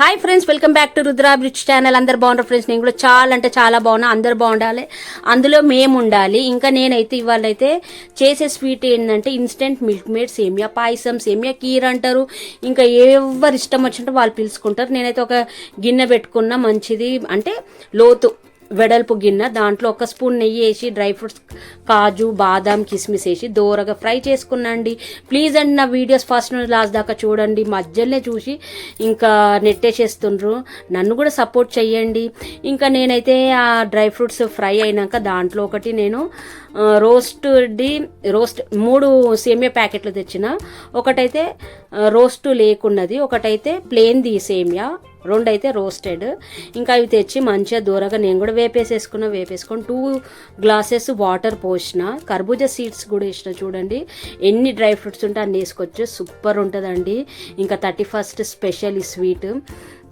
Hi friends welcome back to Rudra channel అందరు బాగున్నారు friends నేను కూడా చాలా అంటే చాలా బాగున్నా. అందరు బాగుండాలి. అందులో మేము ఉండాలి. ఇంకా నేనైతే ఇవాళ అయితే చేసే స్వీట్ ఏంటంటే ఇన్స్టెంట్ మిల్క్ మేడ్ సేమియా పాయసం. సేమియా కీర్ అంటారు. ఇంకా ఎవరు ఇష్టం వచ్చినట్టు వాళ్ళు పిలుచుకుంటారు. నేనైతే ఒక గిన్నె పెట్టుకున్న మంచిది. అంటే లోతు. వెడల్పు గిన్నె దాంట్లో ఒక స్పూన్ నెయ్యి వేసి డ్రై ఫ్రూట్స్ కాజు బాదాం కిస్మిస్ వేసి దోరగా ఫ్రై చేసుకున్నండి. ప్లీజ్ అండి నా వీడియోస్ ఫస్ట్ నుంచి లాస్ట్ దాకా చూడండి. మధ్యలోనే చూసి ఇంకా నెట్టేసేస్తుండ్రు. నన్ను కూడా సపోర్ట్ చెయ్యండి. ఇంకా నేనైతే ఆ డ్రై ఫ్రూట్స్ ఫ్రై అయినాక దాంట్లో ఒకటి నేను రోస్ట్ది రోస్ట్ మూడు సేమియా ప్యాకెట్లు తెచ్చిన. ఒకటైతే రోస్ట్ లేకున్నది. ఒకటైతే ప్లేన్ది సేమియా. రెండు అయితే రోస్టెడ్. ఇంకా అవి తెచ్చి మంచిగా దూరగా నేను కూడా వేపేసేసుకున్నా వేపేసుకొని టూ గ్లాసెస్ వాటర్ పోసిన. కర్బూజా సీడ్స్ కూడా వేసిన చూడండి. ఎన్ని డ్రై ఫ్రూట్స్ ఉంటే అన్ని వేసుకోవచ్చు. సూపర్ ఉంటుందండి. ఇంకా థర్టీ ఫస్ట్ స్పెషల్ ఈ స్వీట్.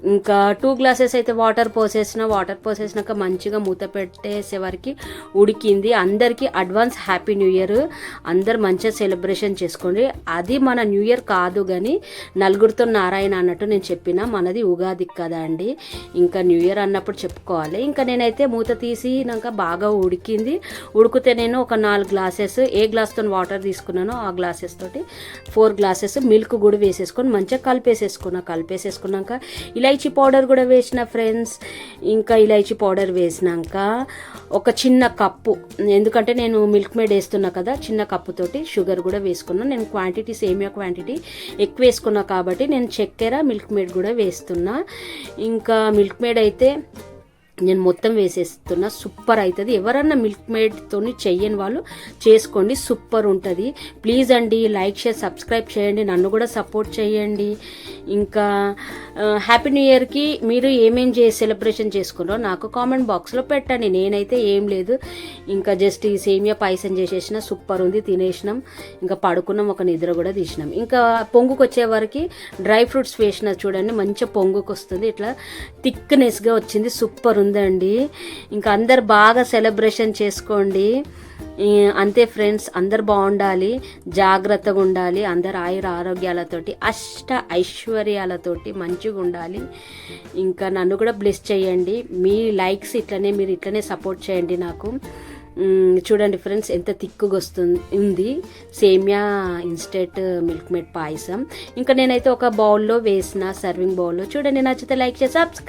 ఇంకా టూ గ్లాసెస్ అయితే వాటర్ పోసేసిన వాటర్ పోసేసినాక మంచిగా మూత పెట్టేసే ఉడికింది. అందరికీ అడ్వాన్స్ హ్యాపీ న్యూ ఇయర్. అందరు మంచిగా సెలబ్రేషన్ చేసుకోండి. అది మన న్యూ ఇయర్ కాదు కానీ నలుగురితో నారాయణ అన్నట్టు నేను చెప్పిన మనది ఉగాది కదా అండి. ఇంకా న్యూ ఇయర్ అన్నప్పుడు చెప్పుకోవాలి. ఇంకా నేనైతే మూత తీసినాక బాగా ఉడికింది. ఉడికితే నేను ఒక నాలుగు గ్లాసెస్ ఏ గ్లాస్తో వాటర్ తీసుకున్నానో ఆ గ్లాసెస్ తోటి ఫోర్ గ్లాసెస్ మిల్క్ కూడా వేసేసుకొని మంచిగా కలిపేసేసుకున్నా. కలిపేసేసుకున్నాక ఇలా ఇలైచి పౌడర్ కూడా వేసిన ఫ్రెండ్స్ ఇంకా ఇలైచీ పౌడర్ వేసినాక ఒక చిన్న కప్పు. ఎందుకంటే నేను మిల్క్ మేడ్ వేస్తున్నా కదా చిన్న కప్పుతోటి షుగర్ కూడా వేసుకున్నాను నేను క్వాంటిటీ సేమియా క్వాంటిటీ ఎక్కువ వేసుకున్నా కాబట్టి నేను చక్కెర మిల్క్ మేడ్ కూడా వేస్తున్నా. ఇంకా మిల్క్ మేడ్ అయితే నేను మొత్తం వేసేస్తున్నా సూపర్ అవుతుంది ఎవరన్నా మిల్క్ మేడ్తోని చెయ్యని వాళ్ళు చేసుకోండి సూపర్ ఉంటుంది. ప్లీజ్ అండి లైక్ షేర్ సబ్స్క్రైబ్ చేయండి నన్ను కూడా సపోర్ట్ చేయండి. ఇంకా హ్యాపీ న్యూ ఇయర్కి మీరు ఏమేం చేసి సెలబ్రేషన్ చేసుకున్నారో నాకు కామెంట్ బాక్స్లో పెట్టండి. నేనైతే ఏం లేదు. ఇంకా జస్ట్ ఈ సేమియా పాయసం చేసేసిన సూపర్ ఉంది తినేసినాం. ఇంకా పడుకున్నాం ఒక నిద్ర కూడా తీసినాం. ఇంకా పొంగుకు వచ్చేవరకు డ్రై ఫ్రూట్స్ వేసిన చూడండి మంచిగా పొంగుకు వస్తుంది ఇట్లా థిక్నెస్గా వచ్చింది సూపర్ ఉంది. ఉందండి. ఇంకా అందరు బాగా సెలబ్రేషన్ చేసుకోండి. అంతే ఫ్రెండ్స్ అందరు బాగుండాలి. జాగ్రత్తగా ఉండాలి. అందరు ఆయుర ఆరోగ్యాలతోటి అష్ట ఐశ్వర్యాలతోటి మంచిగా ఉండాలి. ఇంకా నన్ను కూడా బ్లెస్ చేయండి. మీ లైక్స్ ఇట్లనే మీరు ఇట్లనే సపోర్ట్ చేయండి నాకు. చూడండి ఫ్రెండ్స్ ఎంత తిక్కుగా వస్తుంది ఉంది. సేమియా ఇన్స్టెంట్ మిల్క్ మేడ్ పాయసం. ఇంకా నేనైతే ఒక బౌల్లో వేసిన సర్వింగ్ బౌల్లో. చూడండి నచ్చితే లైక్ చేసి సబ్స్క్రైబ్